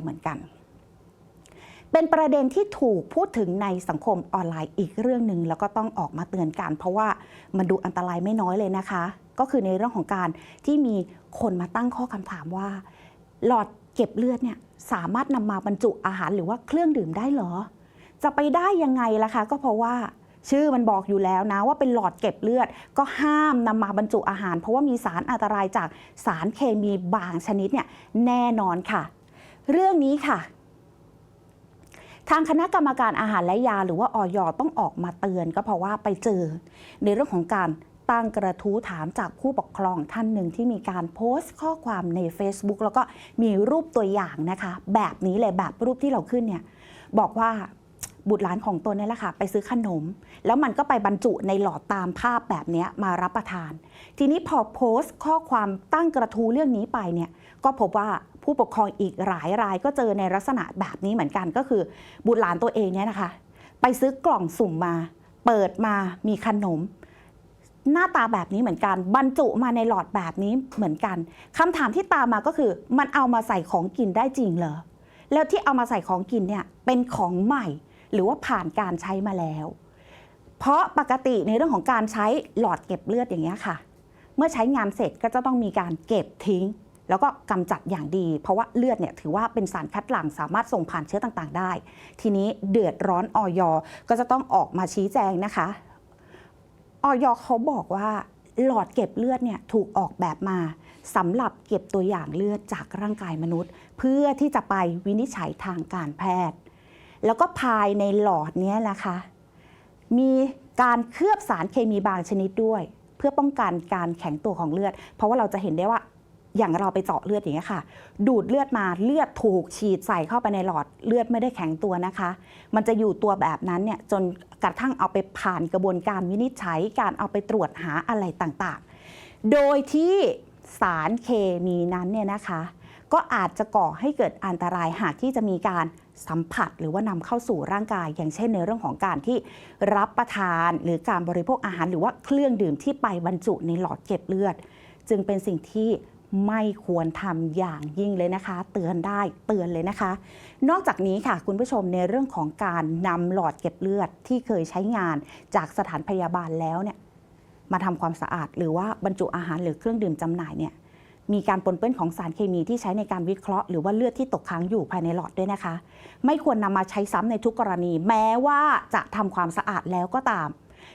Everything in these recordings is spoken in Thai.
เหมือนกัน เป็นประเด็นที่ถูกพูดถึงในสังคมออนไลน์อีกเรื่องหนึ่งแล้วก็ต้องออกมาเตือนกัน เพราะว่ามันดูอันตรายไม่น้อยเลยนะคะ ก็คือในเรื่องของการที่มีคนมาตั้งข้อคำถามว่า หลอดเก็บเลือดเนี่ยสามารถนำมาบรรจุอาหารหรือว่าเครื่องดื่มได้หรอ จะไปได้ยังไงล่ะคะก็เพราะว่าชื่อมันบอกอยู่แล้วนะว่าเป็นหลอดเก็บเลือด ก็ห้ามนำมาบรรจุอาหาร เพราะว่ามีสารอันตรายจากสารเคมีบางชนิดเนี่ยแน่นอนค่ะ เรื่องนี้ค่ะ ทางคณะกรรมการอาหารและยา หรือว่าออยต้องออกมาเตือน ก็เพราะว่าไปเจอ ในเรื่องของการตั้งกระทู้ถามจากผู้ปกครองท่านหนึ่งที่มีการโพสต์ข้อความใน Facebook แล้วก็มีรูปตัวอย่างนะคะ แบบนี้เลยแบบรูปที่เราขึ้นเนี่ยบอกว่าบุตรหลานของตนนี่แหละค่ะ ไปซื้อขนม แล้วมันก็ไปบรรจุในหลอดตามภาพแบบนี้มารับประทาน ทีนี้พอโพสต์ข้อความตั้งกระทู้เรื่องนี้ไปเนี่ยก็พบว่า ผู้ปกครองอีกหลายรายก็เจอในลักษณะแบบนี้เหมือนกันก็คือ บุตรหลานตัวเองเนี่ยนะคะ ไปซื้อกล่องสุ่มมา เปิดมามีขนม หน้าตาแบบนี้เหมือนกัน บรรจุมาในหลอดแบบนี้เหมือนกันคำถามที่ตามมาก็คือ มันเอามาใส่ของกินได้จริงเหรอแล้วที่เอามาใส่ของกินเนี่ยเป็นของใหม่ หรือว่าผ่านการใช้มาแล้ว เพราะปกติในเรื่องของการใช้หลอดเก็บเลือดอย่างเงี้ยค่ะ เมื่อใช้งานเสร็จก็จะต้องมีการเก็บทิ้ง แล้วก็กำจัดอย่างดี เพราะว่าเลือดเนี่ยถือว่าเป็นสารคัดหลั่งสามารถส่งผ่านเชื้อต่างๆ ได้ ทีนี้เดือดร้อนออยก็จะต้องออกมาชี้แจงนะคะออยเขาบอกว่าหลอดเก็บเลือดเนี่ยถูกออกแบบมาสำหรับเก็บตัวอย่างเลือดจากร่างกายมนุษย์ เพื่อที่จะไปวินิจฉัยทางการแพทย์ แล้วก็ภายในหลอดนี้นะคะ มีการเคลือบสารเคมีบางชนิดด้วย เพื่อป้องกันการแข็งตัวของเลือด เพราะว่าเราจะเห็นได้ว่า อย่างเราไปเจาะเลือดอย่างเงี้ยค่ะ ดูดเลือดมาเลือดถูกฉีดใส่เข้าไปในหลอดเลือดไม่ได้แข็งตัวนะคะ มันจะอยู่ตัวแบบนั้นเนี่ยจนกระทั่งเอาไปผ่านกระบวนการวินิจฉัยการเอาไปตรวจหาอะไรต่างๆ โดยที่สารเคมีนั้นเนี่ยนะคะ ก็อาจจะก่อให้เกิดอันตรายหากที่จะมีการสัมผัสหรือว่านำเข้าสู่ร่างกาย อย่างเช่นในเรื่องของการที่รับประทานหรือการบริโภคอาหาร หรือว่าเครื่องดื่มที่ไปบรรจุในหลอดเก็บเลือด จึงเป็นสิ่งที่ ไม่ควรทำอย่างยิ่งเลยนะคะ เตือนได้เตือนเลยนะคะ นอกจากนี้ค่ะคุณผู้ชมในเรื่องของการนำหลอดเก็บเลือดที่เคยใช้งานจากสถานพยาบาลแล้วเนี่ยมาทำความสะอาด หรือว่าบรรจุอาหารหรือเครื่องดื่มจำหน่ายเนี่ยมีการปนเปื้อนของสารเคมีที่ใช้ในการวิเคราะห์ หรือว่าเลือดที่ตกค้างอยู่ภายในหลอดด้วยนะคะ ไม่ควรนำมาใช้ซ้ำในทุกกรณี แม้ว่าจะทำความสะอาดแล้วก็ตาม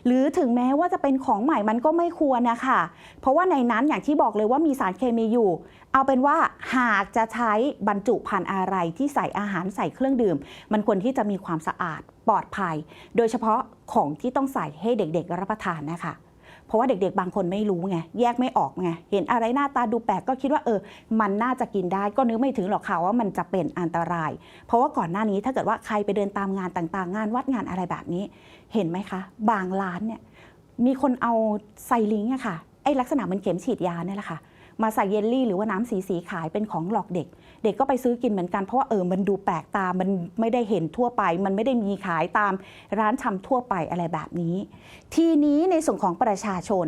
หรือถึงแม้ว่าจะเป็นของใหม่มันก็ไม่ควรนะคะเพราะว่าในนั้นอย่างที่บอกเลยว่ามีสารเคมีอยู่ เอาเป็นว่าหากจะใช้บรรจุภัณฑ์อะไรที่ใส่อาหารใส่เครื่องดื่ม มันควรที่จะมีความสะอาดปลอดภัย โดยเฉพาะของที่ต้องใส่ให้เด็กๆรับประทานนะคะ เพราะว่าเด็กๆ บางคนไม่รู้ไงแยกไม่ออกไงเห็นอะไรหน้าตาดูแปลกก็คิดว่าเออ มันน่าจะกินได้ก็นึกไม่ถึงหรอกค่ะว่ามันจะเป็นอันตราย เพราะว่าก่อนหน้านี้ถ้าเกิดว่าใครไปเดินตามงานต่างๆ งานวัดงานอะไรแบบนี้ เห็นไหมคะ บางร้านเนี่ยมีคนเอาไซลิงอะค่ะไอลักษณะเหมันเข็มฉีดยาเนี่ยแหละค่ะ มาใส่เยลลี่หรือว่าน้ำสีสีขายเป็นของหลอกเด็ก เด็กก็ไปซื้อกินเหมือนกันเพราะว่าเออมันดูแปลกตา มันไม่ได้เห็นทั่วไป มันไม่ได้มีขายตามร้านชำทั่วไปอะไรแบบนี้ ทีนี้ในส่วนของประชาชน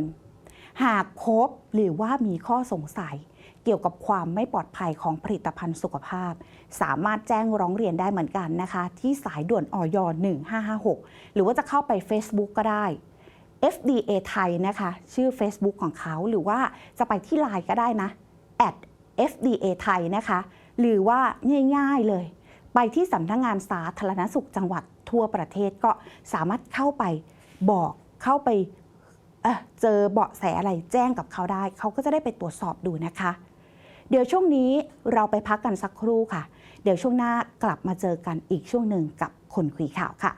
หากพบหรือว่ามีข้อสงสัยเกี่ยวกับความไม่ปลอดภัยของผลิตภัณฑ์สุขภาพ สามารถแจ้งร้องเรียนได้เหมือนกันนะคะ ที่สายด่วนออย1556 หรือว่าจะเข้าไป Facebook ก็ได้ FDA ไทยนะคะ ชื่อ Facebook ของเขาหรือว่าจะไปที่ไลน์ก็ได้นะ at FDA ไทยนะคะ หรือว่าง่ายๆเลย ไปที่สำนักงงานสาธารณสุขจังหวัดทั่วประเทศก็สามารถเข้าไปบอกเข้าไปเเจอเบาะแสอะไรแจ้งกับเขาได้ เขาก็จะได้ไปตรวจสอบดูนะคะ เดี๋ยวช่วงนี้เราไปพักกันสักครู่ค่ะ เดี๋ยวช่วงหน้ากลับมาเจอกันอีกช่วงหนึ่งกับคนคุยข่าวค่ะ